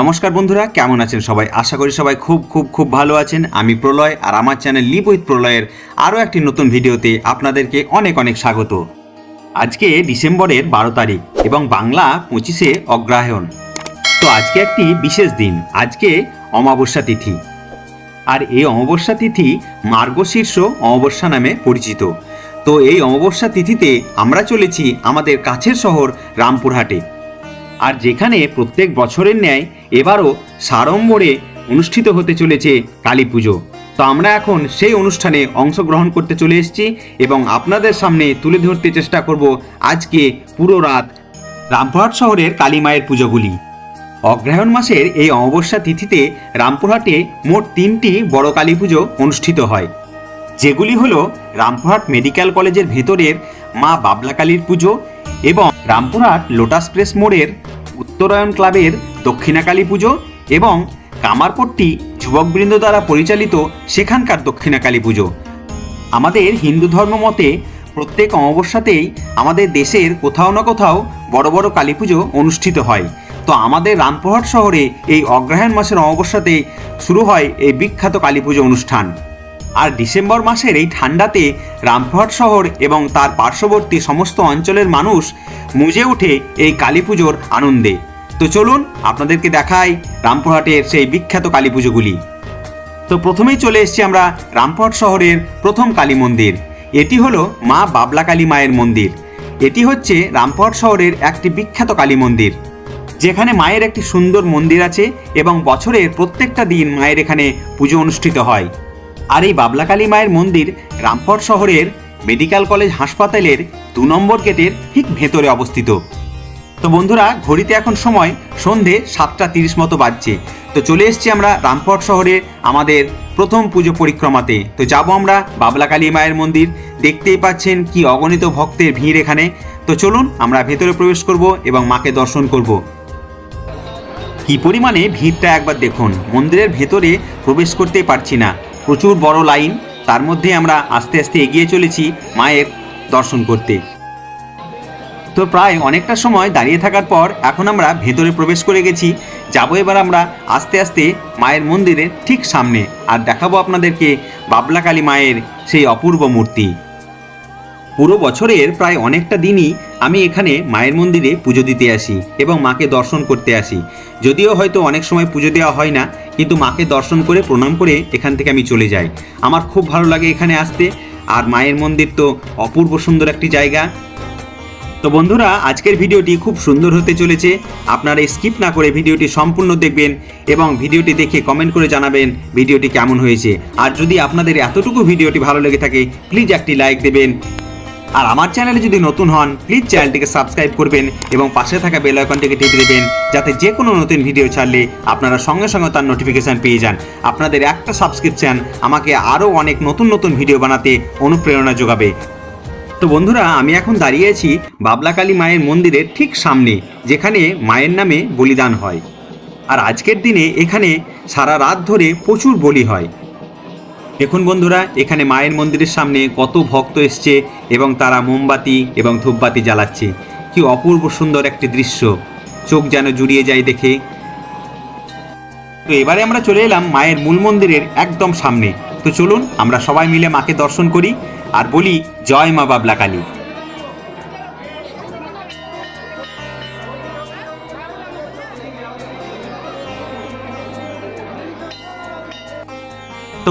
নমস্কার বন্ধুরা, কেমন আছেন সবাই? আশা করি সবাই খুব খুব খুব ভালো আছেন। আমি প্রলয় আর আমার চ্যানেল লিপ উইথ প্রলয়ের আরও একটি নতুন ভিডিওতে আপনাদেরকে অনেক অনেক স্বাগত। আজকে ডিসেম্বরের বারো তারিখ এবং বাংলা পঁচিশে অগ্রহায়ণ। তো আজকে একটি বিশেষ দিন, আজকে অমাবস্যা তিথি। আর এই অমাবস্যা তিথি মার্গশীর্ষ অমাবস্যা নামে পরিচিত। তো এই অমাবস্যা তিথিতে আমরা চলেছি আমাদের কাছের শহর রামপুরহাটে। আর যেখানে প্রত্যেক বছরের ন্যায় এবারও সাড়ম্বরে অনুষ্ঠিত হতে চলেছে কালী পুজো। তো আমরা এখন সেই অনুষ্ঠানে অংশগ্রহণ করতে চলে এসেছি এবং আপনাদের সামনে তুলে ধরতে চেষ্টা করব আজকে পুরো রাত রামপুরহাট শহরের কালী মায়ের পুজোগুলি। অগ্রহায়ণ মাসের এই অমাবস্যা তিথিতে রামপুরহাটে মোট তিনটি বড় কালী পুজো অনুষ্ঠিত হয়। যেগুলি হলো রামপুরহাট মেডিকেল কলেজের ভেতরের মা বাবলা কালীর পুজো এবং রামপুরহাট লোটাস প্রেস মোড়ের উত্তরায়ণ ক্লাবের দক্ষিণাকালী পুজো এবং কামারপট্টি যুবকবৃন্দ দ্বারা পরিচালিত সেখানকার দক্ষিণাকালী পুজো। আমাদের হিন্দু ধর্ম মতে প্রত্যেক অমাবস্যাতেই আমাদের দেশের কোথাও না কোথাও বড় বড় কালী পুজো অনুষ্ঠিত হয়। তো আমাদের রামপুরহাট শহরে এই অগ্রহায়ণ মাসের অমাবস্যাতে শুরু হয় এই বিখ্যাত কালী পুজো অনুষ্ঠান। আর ডিসেম্বর মাসের এই ঠান্ডাতে রামপুরহাট শহর এবং তার পার্শ্ববর্তী সমস্ত অঞ্চলের মানুষ মুজে ওঠে এই কালী পুজোর আনন্দে। তো চলুন আপনাদেরকে দেখাই রামপুরহাটের সেই বিখ্যাত কালী পুজোগুলি। তো প্রথমেই চলে এসেছি আমরা রামপুরহাট শহরের প্রথম কালী মন্দির। এটি হলো মা বাবলা কালী মায়ের মন্দির। এটি হচ্ছে রামপুরহাট শহরের একটি বিখ্যাত কালী মন্দির। যেখানে মায়ের একটি সুন্দর মন্দির আছে এবং বছরের প্রত্যেকটা দিন মায়ের এখানে পুজো অনুষ্ঠিত হয়। আর এই বাবলাকালী মায়ের মন্দির রামপুরহাট শহরের মেডিকেল কলেজ হাসপাতালের দু নম্বর গেটের ঠিক ভেতরে অবস্থিত। তো বন্ধুরা, ঘড়িতে এখন সময় সন্ধে সাতটা তিরিশ মতো বাজছে। তো চলে এসেছি আমরা রামপট শহরে আমাদের প্রথম পুজো পরিক্রমাতে। তো যাব আমরা বাবলাকালী মায়ের মন্দির। দেখতেই পাচ্ছেন কি অগণিত ভক্তের ভিড় এখানে। তো চলুন আমরা ভেতরে প্রবেশ করব এবং মাকে দর্শন করব। কি পরিমাণে ভিড়টা একবার দেখুন। মন্দিরের ভেতরে প্রবেশ করতেই পারছি না। প্রচুর বড় লাইন, তার মধ্যে আমরা আস্তে আস্তে এগিয়ে চলেছি মায়ের দর্শন করতে। তো প্রায় অনেকটা সময় দাঁড়িয়ে থাকার পর এখন আমরা ভেতরে প্রবেশ করে গেছি। যাব এবার আমরা আস্তে আস্তে মায়ের মন্দিরের ঠিক সামনে। আর দেখাবো আপনাদেরকে বাবলা কালী মায়ের সেই অপূর্ব মূর্তি। পুরো বছরের প্রায় অনেকটা দিনই আমি এখানে মায়ের মন্দিরে পুজো দিতে আসি এবং মাকে দর্শন করতে আসি। যদিও হয়তো অনেক সময় পুজো দেওয়া হয় না কিন্তু মাকে দর্শন করে, প্রণাম করে এখান থেকে আমি চলে যাই। আমার খুব ভালো লাগে এখানে আসতে। আর মায়ের মন্দির তো অপূর্ব সুন্দর একটি জায়গা। তো বন্ধুরা, আজকের ভিডিওটি খুব সুন্দর হতে চলেছে। আপনারা স্কিপ না করে ভিডিওটি সম্পূর্ণ দেখবেন এবং ভিডিওটি দেখে কমেন্ট করে জানাবেন ভিডিওটি কেমন হয়েছে। আর যদি আপনাদের এতটুকু ভিডিওটি ভালো লেগে থাকে প্লিজ একটি লাইক দেবেন। আর আমার চ্যানেলে যদি নতুন হন প্লিজ চ্যানেলটিকে সাবস্ক্রাইব করবেন এবং পাশে থাকা বেল আইকনটিকে টিপে দেবেন, যাতে যে কোনো নতুন ভিডিও ছাড়লে আপনারা সঙ্গে সঙ্গে তার নোটিফিকেশান পেয়ে যান। আপনাদের একটা সাবস্ক্রিপশান আমাকে আরও অনেক নতুন নতুন ভিডিও বানাতে অনুপ্রেরণা যোগাবে। তো বন্ধুরা, আমি এখন দাঁড়িয়ে আছি বাবলাকালী মায়ের মন্দিরের ঠিক সামনে, যেখানে মায়ের নামে বলিদান হয়। আর আজকের দিনে এখানে সারা রাত ধরে প্রচুর বলি হয়। দেখুন বন্ধুরা, এখানে মায়ের মন্দিরের সামনে কত ভক্ত এসছে এবং তারা মোমবাতি এবং ধূপবাতি জ্বালাচ্ছে। কি অপূর্ব সুন্দর একটি দৃশ্য। চোখ যেন জুড়িয়ে যায় দেখে। তো এবারে আমরা চলে এলাম মায়ের মূল মন্দিরের একদম সামনে। তো চলুন, আমরা সবাই মিলে মাকে দর্শন করি আর বলি, জয় মা বাবলা কালী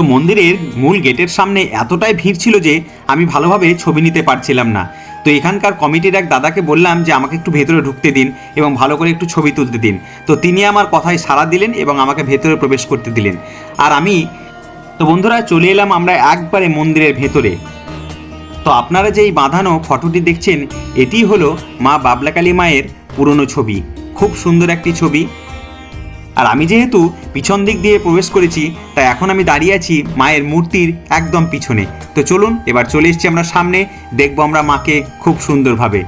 মন্দিরের মূল গেটের সামনে এতটাই ভিড় ছিল যে আমি ভালোভাবে ছবি নিতে পারছিলাম না। তো এখানকার কমিটির এক দাদাকে বললাম যে, আমাকে একটু ভেতরে ঢুকতে দিন এবং ভালো করে একটু ছবি তুলতে দিন। তো তিনি আমার কথায় সাড়া দিলেন এবং আমাকে ভেতরে প্রবেশ করতে দিলেন। আর আমি, তো বন্ধুরা, চলে এলাম আমরা একবারে মন্দিরের ভেতরে। তো আপনারা যে এই বাঁধানো ফটোটি দেখছেন, এটি হলো মা বাবলাকালী মায়ের পুরনো ছবি। খুব সুন্দর একটি ছবি। আর আমি যেহেতু পিছন দিক দিয়ে প্রবেশ করেছি, তাই এখন আমি দাঁড়িয়ে আছি মায়ের মূর্তির একদম পিছনে। তো চলুন, এবার চলে এসেছি আমরা সামনে, দেখব আমরা মাকে খুব সুন্দরভাবে।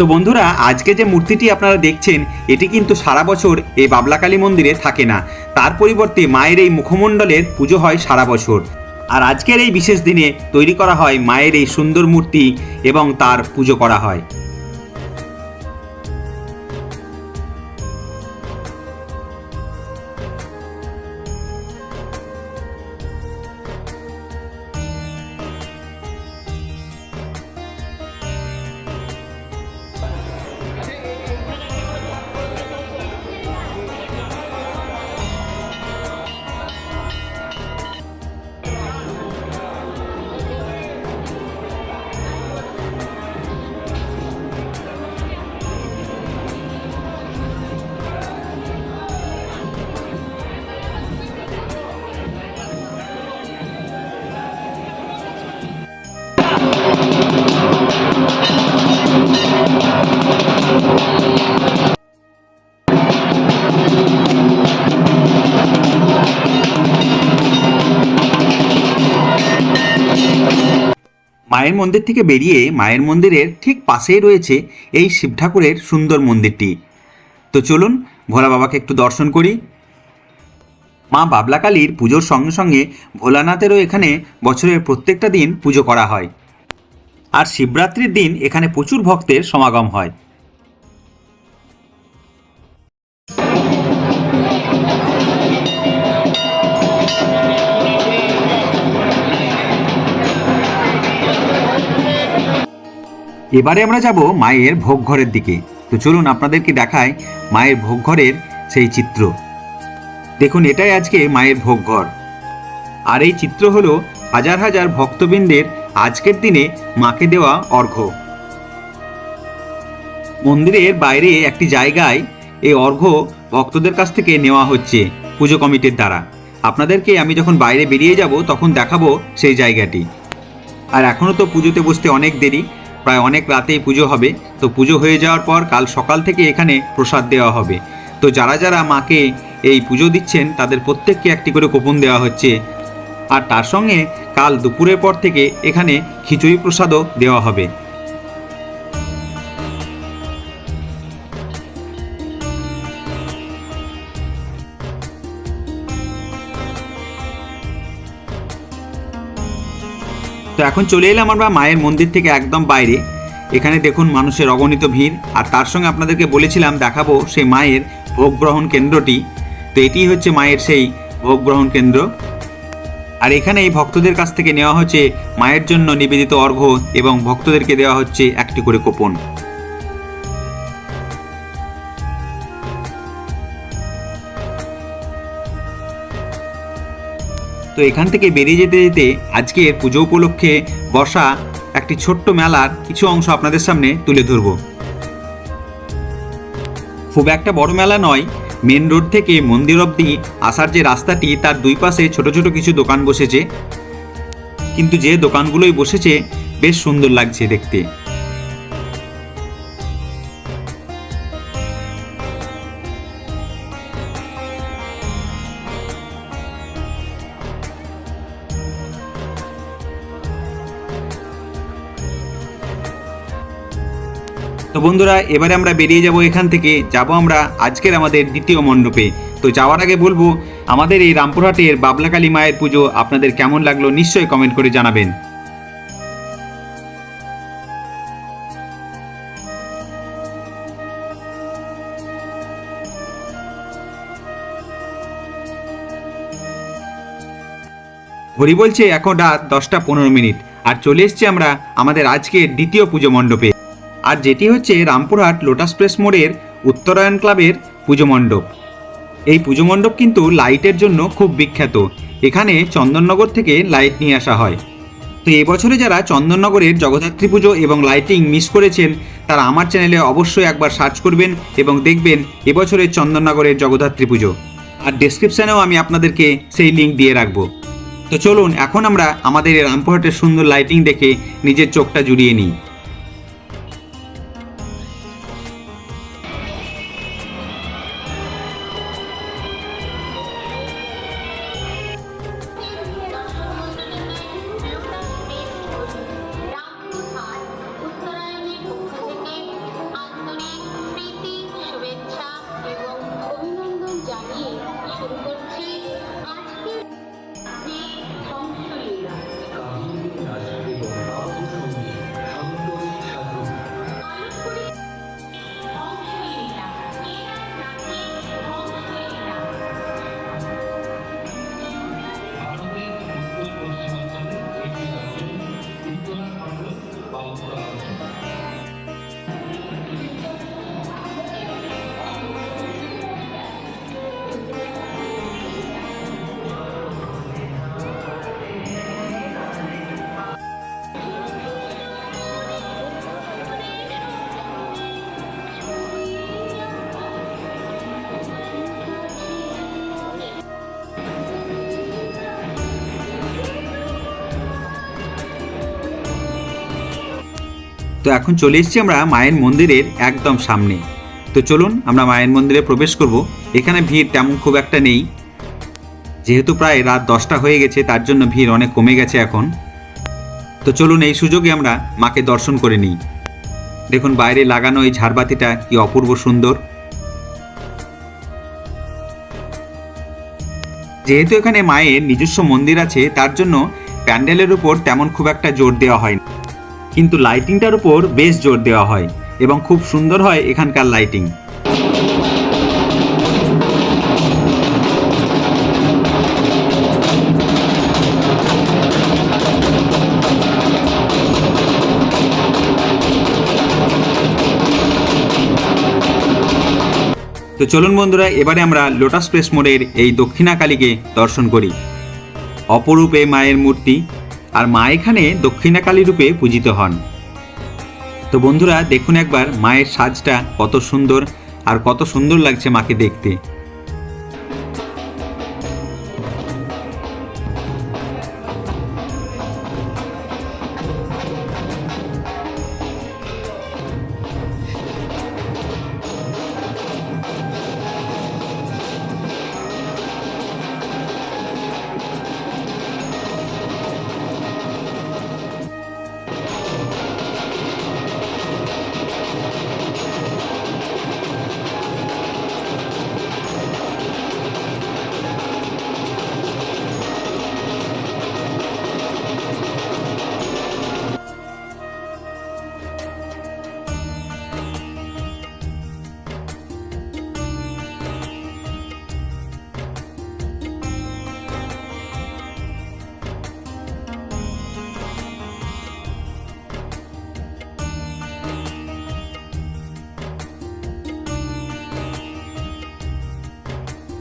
তো বন্ধুরা, আজকে যে মূর্তিটি আপনারা দেখছেন, এটি কিন্তু সারা বছর এই বাবলাকালী মন্দিরে থাকে না। তার পরিবর্তে মায়ের এই মুখমণ্ডলের পুজো হয় সারা বছর। আর আজকের এই বিশেষ দিনে তৈরি করা হয় মায়ের এই সুন্দর মূর্তি এবং তার পুজো করা হয়। মায়ের মন্দির থেকে বেরিয়ে মায়ের মন্দিরের ঠিক পাশেই রয়েছে এই শিব ঠাকুরের সুন্দর মন্দিরটি। তো চলুন, ভোলা বাবাকে একটু দর্শন করি। মা বাবলা কালীর পুজোর সঙ্গে সঙ্গে ভোলানাথেরও এখানে বছরের প্রত্যেকটা দিন পুজো করা হয়। আর শিবরাত্রির দিন এখানে প্রচুর ভক্তের সমাগম হয়। এবারে আমরা যাব মায়ের ভোগ ঘরের দিকে। তো চলুন আপনাদেরকে দেখায় মায়ের ভোগ ঘরের সেই চিত্র। দেখুন, এটাই আজকে মায়ের ভোগ ঘর আর এই চিত্র হলো হাজার হাজার ভক্তবৃন্দের আজকের দিনে মাকে দেওয়া অর্ঘ্য। মন্দিরের বাইরে একটি জায়গায় এই অর্ঘ্য ভক্তদের কাছ থেকে নেওয়া হচ্ছে পুজো কমিটির দ্বারা। আপনাদেরকে আমি যখন বাইরে বেরিয়ে যাব, তখন দেখাবো সেই জায়গাটি। আর এখনও তো পুজোতে বসতে অনেক দেরি। প্রায় অনেক রাতেই পুজো হবে। তো পুজো হয়ে যাওয়ার পর কাল সকাল থেকে এখানে প্রসাদ দেওয়া হবে। তো যারা যারা মাকে এই পুজো দিচ্ছেন, তাদের প্রত্যেককে একটি করে কুপন দেওয়া হচ্ছে। আর তার সঙ্গে কাল দুপুরের পর থেকে এখানে খিচুড়ি প্রসাদও দেওয়া হবে। তো এখন চলে এলাম আমরা মায়ের মন্দির থেকে একদম বাইরে। এখানে দেখুন মানুষের অগণিত ভিড়। আর তার সঙ্গে আপনাদেরকে বলেছিলাম দেখাবো সেই মায়ের ভোগ গ্রহণ কেন্দ্রটি। তো এটি হচ্ছে মায়ের সেই ভোগ গ্রহণ কেন্দ্র। আর এখানে এই ভক্তদের কাছ থেকে নেওয়া হচ্ছে মায়ের জন্য নিবেদিত অর্ঘ্য এবং ভক্তদেরকে দেওয়া হচ্ছে একটি করে কোপন। তো এখান থেকে বেরিয়ে যেতে যেতে আজকের পুজো উপলক্ষে বসা একটি ছোট্ট মেলার কিছু অংশ আপনাদের সামনে তুলে ধরব। খুব একটা বড় মেলা নয় মেন রোড থেকে মন্দির অবধি আসার যে রাস্তাটি, তার দুই পাশে ছোট ছোট কিছু দোকান বসেছে। কিন্তু যে দোকানগুলোই বসেছে, বেশ সুন্দর লাগছে দেখতে। তো বন্ধুরা, এবারে আমরা বেরিয়ে যাব এখান থেকে। যাব আমরা আজকের আমাদের দ্বিতীয় মণ্ডপে। তো যাওয়ার আগে বলব, আমাদের এই রামপুরহাটের বাবলাকালী মায়ের পুজো আপনাদের কেমন লাগল নিশ্চয়ই কমেন্ট করে জানাবেন। ঘড়ি বলছে, এখন রাত দশটা পনেরো মিনিট। আর চলে এসছি আমরা আমাদের আজকের দ্বিতীয় পুজো মণ্ডপে। আর যেটি হচ্ছে রামপুরহাট লোটাস প্রেস মোড়ের উত্তরায়ণ ক্লাবের পুজো মণ্ডপ। এই পুজো মণ্ডপ কিন্তু লাইটের জন্য খুব বিখ্যাত। এখানে চন্দননগর থেকে লাইট নিয়ে আসা হয়। তো এবছরে যারা চন্দননগরের জগদ্ধাত্রী পুজো এবং লাইটিং মিস করেছেন, তারা আমার চ্যানেলে অবশ্যই একবার সার্চ করবেন এবং দেখবেন এবছরের চন্দননগরের জগদ্ধাত্রী পুজো। আর ডেসক্রিপশানেও আমি আপনাদেরকে সেই লিঙ্ক দিয়ে রাখব। তো চলুন, এখন আমরা আমাদের রামপুরহাটের সুন্দর লাইটিং দেখে নিজের চোখটা জুড়িয়ে নিই। Allahu তো এখন চলে এসেছি আমরা মায়ের মন্দিরের একদম সামনে। তো চলুন আমরা মায়ের মন্দিরে প্রবেশ করব। এখানে ভিড় তেমন খুব একটা নেই। যেহেতু প্রায় রাত দশটা হয়ে গেছে, তার জন্য ভিড় অনেক কমে গেছে এখন। তো চলুন এই সুযোগে আমরা মাকে দর্শন করে নিই। দেখুন বাইরে লাগানো এই ঝাড়বাতিটা কি অপূর্ব সুন্দর। যেহেতু এখানে মায়ের নিজস্ব মন্দির আছে, তার জন্য প্যান্ডেলের উপর তেমন খুব একটা জোর দেওয়া হয় কিন্তু লাইটিংটার উপর বেশ জোর দেওয়া হয় এবং খুব সুন্দর হয় এখানকার লাইটিং তো চলুন বন্ধুরা, এবারে আমরা লোটাস প্রেস মোড়ের এই দক্ষিণাকালীকে দর্শন করি। অপরূপ মায়ের মূর্তি আর মা এখানে দক্ষিণাকালী রূপে পূজিত হন। তো বন্ধুরা, দেখুন একবার মায়ের সাজটা কত সুন্দর আর কত সুন্দর লাগছে মাকে দেখতে।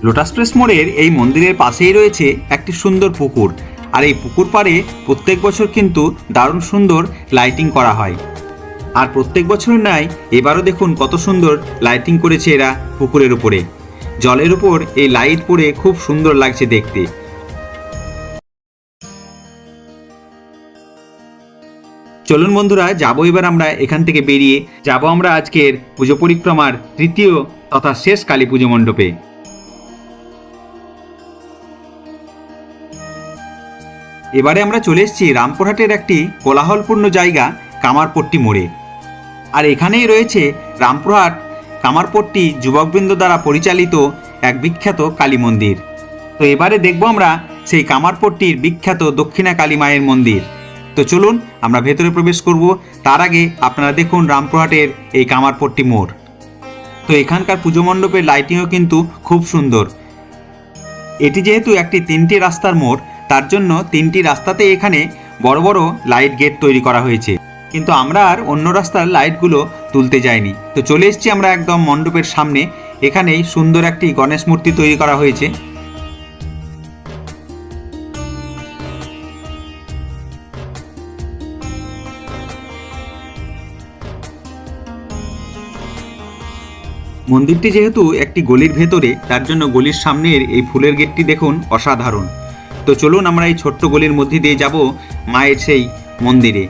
লোটাস প্রেস মোড়ের এই মন্দিরের পাশেই রয়েছে একটি সুন্দর পুকুর। আর এই পুকুর পাড়ে প্রত্যেক বছর কিন্তু দারুণ সুন্দর লাইটিং করা হয়। আর প্রত্যেক বছরের ন্যায় এবারও দেখুন কত সুন্দর লাইটিং করেছে এরা পুকুরের উপরে। জলের উপর এই লাইট পড়ে খুব সুন্দর লাগছে দেখতে। চলুন বন্ধুরা, যাব এবার আমরা এখান থেকে বেরিয়ে। যাব আমরা আজকের পুজো পরিক্রমার তৃতীয় তথা শেষ কালী পুজো মণ্ডপে। এবারে আমরা চলে এসেছি রামপুরহাটের একটি কোলাহলপূর্ণ জায়গা, কামারপট্টি মোড়ে। আর এখানেই রয়েছে রামপুরহাট কামারপট্টি যুবকবৃন্দ দ্বারা পরিচালিত এক বিখ্যাত কালী মন্দির। তো এবারে দেখব আমরা সেই কামারপট্টির বিখ্যাত দক্ষিণা কালী মায়ের মন্দির। তো চলুন আমরা ভেতরে প্রবেশ করব, তার আগে আপনারা দেখুন রামপুরহাটের এই কামারপট্টি মোড়। তো এখানকার পুজো মণ্ডপের লাইটিংও কিন্তু খুব সুন্দর। এটি যেহেতু একটি তিনটি রাস্তার মোড় তার জন্য তিনটি রাস্তাতে এখানে বড় বড় লাইট গেট তৈরি করা হয়েছে। কিন্তু আমরা আর অন্য রাস্তার লাইটগুলো তুলতে যাইনি। তো চলে এসেছি আমরা একদম মণ্ডপের সামনে। এখানেই সুন্দর একটি গণেশ মূর্তি তৈরি করা হয়েছে। মন্দিরটি যেহেতু একটি গলির ভেতরে, তার জন্য গলির সামনের এই ফুলের গেটটি দেখুন অসাধারণ। তো চলুন আমরা এই ছোট্ট গলির মধ্যে দিয়ে যাব মায়ের সেই মন্দিরে।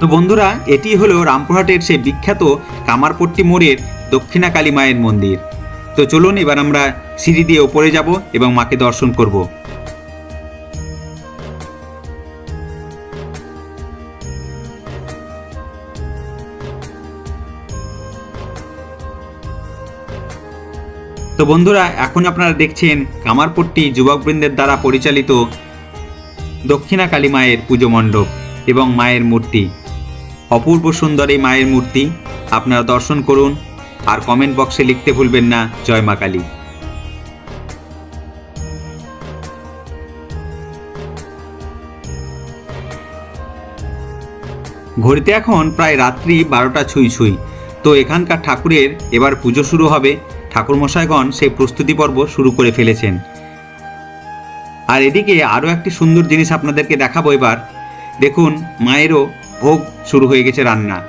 তো বন্ধুরা, এটি হলো রামপুরহাটের সেই বিখ্যাত কামারপট্টি মোড়ের দক্ষিণা কালী মায়ের মন্দির। তো চলুন এবার আমরা সিঁড়ি দিয়ে ওপরে যাব এবং মাকে দর্শন করব। তো বন্ধুরা, এখন আপনারা দেখছেন কামারপট্টি যুবকবৃন্দের দ্বারা পরিচালিত দক্ষিণা কালী মায়ের পুজো মণ্ডপ এবং মায়ের মূর্তি। অপূর্ব সুন্দর এই মায়ের মূর্তি, আপনারা দর্শন করুন আর কমেন্ট বক্সে লিখতে ভুলবেন না, জয় মা কালী। ঘড়িতে এখন প্রায় রাত্রি বারোটা ছুঁই ছুঁই। তো এখানকার ঠাকুরের এবার পুজো শুরু হবে। ঠাকুরমশাইগণ সেই প্রস্তুতি পর্ব শুরু করে ফেলেছেন। আর এদিকে আরও একটি সুন্দর জিনিস আপনাদেরকে দেখাবো এবার। দেখুন, মায়েরও ভোগ শুরু হয়ে গেছে রান্না।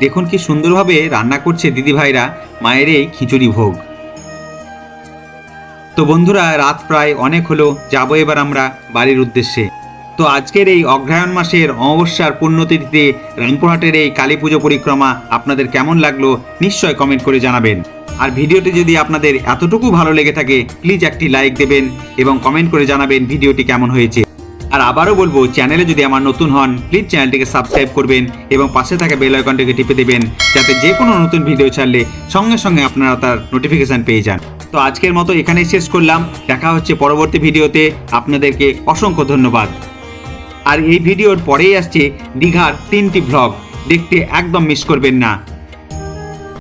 দেখুন কি সুন্দরভাবে রান্না করছে দিদিভাইরা মায়ের এই খিচুড়ি ভোগ। তো বন্ধুরা, রাত প্রায় অনেক হলো, যাব এবার আমরা বাড়ির উদ্দেশ্যে। তো আজকের এই অগ্রহায়ণ মাসের অমাবস্যার পুণ্যতিথিতে রামপুরহাটের এই কালী পুজো পরিক্রমা আপনাদের কেমন লাগল নিশ্চয় কমেন্ট করে জানাবেন। আর ভিডিওটি যদি আপনাদের এতটুকু ভালো লেগে থাকে প্লিজ একটি লাইক দেবেন এবং কমেন্ট করে জানাবেন ভিডিওটি কেমন হয়েছে। আর আবারও বলব চ্যানেলে যদি আমার নতুন হন প্লিজ চ্যানেলটিকে সাবস্ক্রাইব করবেন এবং পাশে থাকা বেল আইকনটিকে টিপে দেবেন, যাতে যে কোনো নতুন ভিডিও ছাড়লে সঙ্গে সঙ্গে আপনারা তার নোটিফিকেশন পেয়ে যান। তো আজকের মতো এখানেই শেষ করলাম। দেখা হচ্ছে পরবর্তী ভিডিওতে আপনাদেরকে অসংখ্য ধন্যবাদ। আর এই ভিডিওর পরেই আসছে দীঘার তিনটি ভ্লগ দেখতে একদম মিস করবেন না।